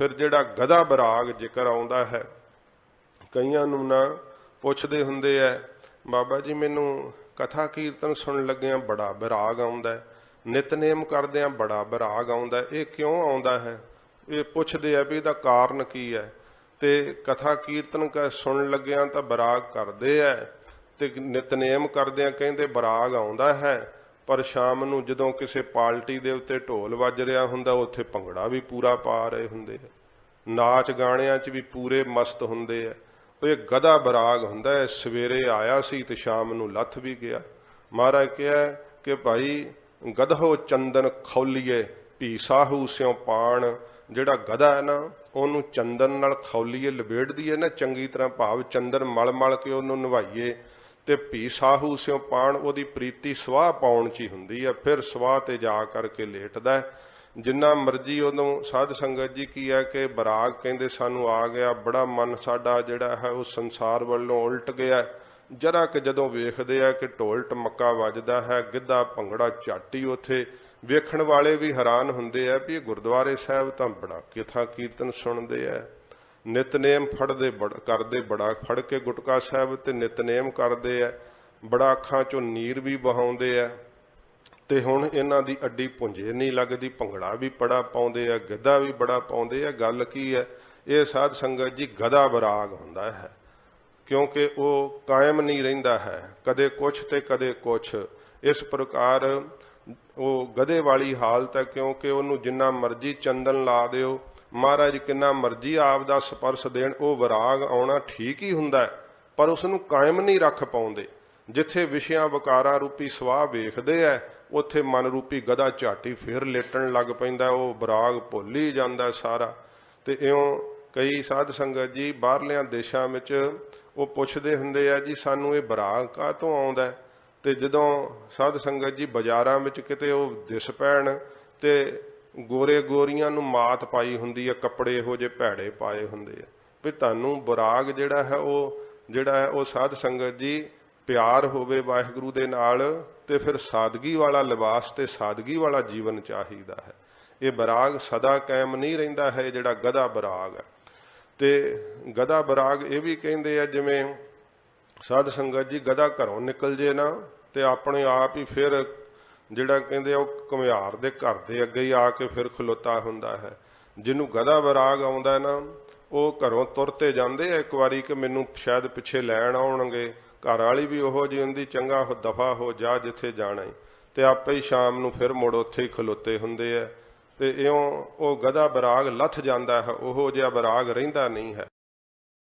ਫਿਰ ਜਿਹੜਾ ਗਧਾ ਬਰਾਗ ਜ਼ਿਕਰ ਆਉਂਦਾ ਹੈ, ਕਈਆਂ ਨੂੰ ਨਾ ਪੁੱਛਦੇ ਹੁੰਦੇ ਐ, ਬਾਬਾ ਜੀ ਮੈਨੂੰ ਕਥਾ ਕੀਰਤਨ ਸੁਣਨ ਲੱਗਿਆਂ ਬੜਾ ਬਰਾਗ ਆਉਂਦਾ ਹੈ ਨਿਤਨੇਮ ਕਰਦਿਆਂ ਬੜਾ ਬਰਾਗ ਆਉਂਦਾ ਇਹ ਕਿਉਂ ਆਉਂਦਾ ਹੈ? ਇਹ ਪੁੱਛਦੇ ਆ ਵੀ ਇਹਦਾ ਕਾਰਨ ਕੀ ਹੈ ਤੇ ਕਥਾ ਕੀਰਤਨ ਕ ਸੁਣਨ ਲੱਗਿਆਂ ਤਾਂ ਬਰਾਗ ਕਰਦੇ ਐ, ਤੇ ਨਿਤਨੇਮ ਕਰਦਿਆਂ ਕਹਿੰਦੇ ਬਰਾਗ ਆਉਂਦਾ ਹੈ। ਪਰ ਸ਼ਾਮ ਨੂੰ ਜਦੋਂ ਕਿਸੇ ਪਾਰਟੀ ਦੇ ਉੱਤੇ ਢੋਲ ਵੱਜ ਰਿਹਾ ਹੁੰਦਾ, ਉੱਥੇ ਭੰਗੜਾ ਵੀ ਪੂਰਾ ਪਾ ਰਹੇ ਹੁੰਦੇ ਆ। ਨਾਚ ਗਾਣਿਆਂ 'ਚ ਵੀ ਪੂਰੇ ਮਸਤ ਹੁੰਦੇ ਆ। ਉਹ ਇਹ ਗਦਾ ਬਰਾਗ ਹੁੰਦਾ ਹੈ, ਸਵੇਰੇ ਆਇਆ ਸੀ ਤੇ ਸ਼ਾਮ ਨੂੰ ਲੱਥ ਵੀ ਗਿਆ। ਮਹਾਰਾਜ ਕਿਹਾ ਕਿ ਭਾਈ, ਗਧੋ ਚੰਦਨ ਖੌਲੀਏ ਭੀ ਸਾਹੂ ਸਿਉ ਪਾਣ। ਜਿਹੜਾ ਗਧਾ ਹੈ ਨਾ, ਉਹਨੂੰ ਚੰਦਨ ਨਾਲ ਖੌਲੀਏ ਲਬੇੜ ਹੈ ਨਾ, ਚੰਗੀ ਤਰ੍ਹਾਂ ਭਾਵ ਚੰਦਨ ਮਲ ਮਲ ਕੇ ਉਹਨੂੰ ਨਵਾਈਏ। ਤੇ ਭੀ ਸਾਹੂ ਸਿਉ ਪਾਣ, ਉਹਦੀ ਪ੍ਰੀਤੀ ਸਵਾਹ ਪਾਉਣ ਚ ਹੀ ਹੁੰਦੀ ਹੈ ਫਿਰ ਸਵਾਹ ਤੇ ਜਾ ਕਰਕੇ ਲੇਟਦਾ ਜਿੰਨਾ ਮਰਜ਼ੀ ਉਹਨੂੰ ਸਾਧ ਸੰਗਤ ਜੀ ਕੀ ਹੈ ਕਿ ਬਰਾਗ ਕਹਿੰਦੇ ਸਾਨੂੰ ਆ ਗਿਆ, ਬੜਾ ਮਨ ਸਾਡਾ ਜਿਹੜਾ ਹੈ ਉਹ ਸੰਸਾਰ ਵੱਲੋਂ ਉਲਟ ਗਿਆ ਜਰਾ ਕਿ ਜਦੋਂ ਵੇਖਦੇ ਆ ਕਿ ਢੋਲ ਟਮੱਕਾ ਵੱਜਦਾ ਹੈ, ਗਿੱਧਾ ਭੰਗੜਾ ਚਾਟੀ ਉਥੇ ਵੇਖਣ ਵਾਲੇ ਵੀ ਹੈਰਾਨ ਹੁੰਦੇ ਆ ਵੀ ਇਹ ਗੁਰਦੁਆਰੇ ਸਾਹਿਬ ਤਾਂ ਬੜਾ ਕਿਥਾ ਕੀਰਤਨ ਸੁਣਦੇ ਆ। ਨਿਤਨੇਮ ਫੜਦੇ ਬੜ, ਕਰਦੇ ਬੜਾ, ਫੜ ਕੇ ਗੁਟਕਾ ਸਾਹਿਬ ਤੇ ਨਿਤਨੇਮ ਕਰਦੇ ਆ ਬੜਾ ਅੱਖਾਂ ਚੋਂ ਨੀਰ ਵੀ ਬਹਾਉਂਦੇ ਆ ਤੇ ਹੁਣ ਇਹਨਾਂ ਦੀ ਅੱਡੀ ਪੁੰਜੇ ਨਹੀਂ ਲੱਗਦੀ, ਭੰਗੜਾ ਵੀ ਬੜਾ ਪਾਉਂਦੇ ਆ ਗਿੱਧਾ ਵੀ ਬੜਾ ਪਾਉਂਦੇ ਆ ਗੱਲ ਕੀ ਹੈ ਇਹ ਸਾਧ ਸੰਗਤ ਜੀ ਗਦਾ ਬਰਾਗ ਹੁੰਦਾ ਹੈ। ਕਿਉਂਕਿ ਉਹ ਕਾਇਮ ਨਹੀਂ ਰਹਿੰਦਾ ਹੈ। ਕਦੇ ਕੁਛ ਤੇ ਕਦੇ ਕੁਛ। ਇਸ ਪ੍ਰਕਾਰ ਉਹ ਗਧੇ ਵਾਲੀ ਹਾਲਤ ਹੈ, ਕਿਉਂਕਿ ਉਹਨੂੰ ਜਿੰਨਾ ਮਰਜ਼ੀ ਚੰਦਨ ਲਾ ਦਿਓ ਮਹਾਰਾਜ ਕਿੰਨਾ ਮਰਜ਼ੀ ਆਪ ਦਾ ਸਪਰਸ਼ ਦੇਣ, ਉਹ ਵਿਰਾਗ ਆਉਣਾ ਠੀਕ ਹੀ ਹੁੰਦਾ ਪਰ ਉਸ ਨੂੰ ਕਾਇਮ ਨਹੀਂ ਰੱਖ ਪਾਉਂਦੇ ਜਿੱਥੇ ਵਿਸ਼ਿਆਂ ਵਿਕਾਰਾਂ ਰੂਪੀ ਸਵਾਹ ਵੇਖਦੇ ਐ, ਉੱਥੇ ਮਨ ਰੂਪੀ ਗਧਾ ਝਾਟੀ ਫੇਰ ਲੇਟਣ ਲੱਗ ਪੈਂਦਾ ਉਹ ਵਿਰਾਗ ਭੁੱਲ ਹੀ ਜਾਂਦਾ ਸਾਰਾ ਤੇ ਇਉਂ ਕਈ ਸਾਧ ਸੰਗਤ ਜੀ ਬਾਹਰਲਿਆਂ ਦੇਸ਼ਾਂ ਵਿੱਚ ਉਹ ਪੁੱਛਦੇ ਹੁੰਦੇ ਆ, ਜੀ ਸਾਨੂੰ ਇਹ ਵਿਰਾਗ ਕਾਹਤੋਂ ਆਉਂਦਾ ਹੈ? ਤੇ ਜਦੋਂ ਸਾਧ ਸੰਗਤ ਜੀ ਬਾਜ਼ਾਰਾਂ ਵਿੱਚ ਕਿਤੇ ਉਹ ਦਿਸ ਪੈਣ ਤੇ ਗੋਰੇ ਗੋਰੀਆਂ ਨੂੰ ਮਾਤ ਪਾਈ ਹੁੰਦੀ ਹੈ ਕੱਪੜੇ ਇਹੋ ਜਿਹੇ ਭੈੜੇ ਪਾਏ ਹੁੰਦੇ ਆ। ਵੀ ਤੁਹਾਨੂੰ ਬਰਾਗ ਜਿਹੜਾ ਹੈ ਉਹ, ਜਿਹੜਾ ਹੈ ਉਹ ਸਾਧ ਸੰਗਤ ਜੀ ਪਿਆਰ ਹੋਵੇ ਵਾਹਿਗੁਰੂ ਦੇ ਨਾਲ ਤੇ ਫਿਰ ਸਾਦਗੀ ਵਾਲਾ ਲਿਬਾਸ ਤੇ ਸਾਦਗੀ ਵਾਲਾ ਜੀਵਨ ਚਾਹੀਦਾ ਹੈ। ਇਹ ਬਰਾਗ ਸਦਾ ਕਾਇਮ ਨਹੀਂ ਰਹਿੰਦਾ ਹੈ, ਇਹ ਜਿਹੜਾ ਗਧਾ ਬਰਾਗ ਹੈ। ਤੇ ਗਧਾ ਬਰਾਗ ਇਹ ਵੀ ਕਹਿੰਦੇ ਆ, ਜਿਵੇਂ ਸਾਧ ਸੰਗਤ ਜੀ ਗਧਾ ਘਰੋਂ ਨਿਕਲ ਜੇ ਨਾ ਤੇ ਆਪਣੇ ਆਪ ਹੀ ਫਿਰ ਜਿਹੜਾ ਕਹਿੰਦੇ ਆ ਉਹ ਘੁਮਿਆਰ ਦੇ ਘਰ ਦੇ ਅੱਗੇ ਹੀ ਆ ਕੇ ਫਿਰ ਖਲੋਤਾ ਹੁੰਦਾ ਹੈ। ਜਿਹਨੂੰ ਗਧਾ ਬਰਾਗ ਆਉਂਦਾ ਨਾ, ਉਹ ਘਰੋਂ ਤੁਰਤੇ ਜਾਂਦੇ ਆ ਇੱਕ ਵਾਰੀ ਕਿ ਮੈਨੂੰ ਸ਼ਾਇਦ ਪਿੱਛੇ ਲੈਣ ਆਉਣਗੇ। ਘਰ ਵਾਲੀ ਵੀ ਉਹੋ ਜਿਹੀ ਹੁੰਦੀ, ਚੰਗਾ ਹੋ, ਦਫਾ ਹੋ, ਜਾ ਜਿੱਥੇ ਜਾਣਾ ਈ। ਤੇ ਆਪੇ ਹੀ ਸ਼ਾਮ ਨੂੰ ਫਿਰ ਮੁੜ ਉੱਥੇ ਹੀ ਖਲੋਤੇ ਹੁੰਦੇ ਆ। ਤੇ ਇਉਂ ਉਹ ਗਧਾ ਬਰਾਗ ਲੱਥ ਜਾਂਦਾ ਹੈ, ਉਹੋ ਜਿਹਾ ਬਰਾਗ ਰਹਿੰਦਾ ਨਹੀਂ ਹੈ।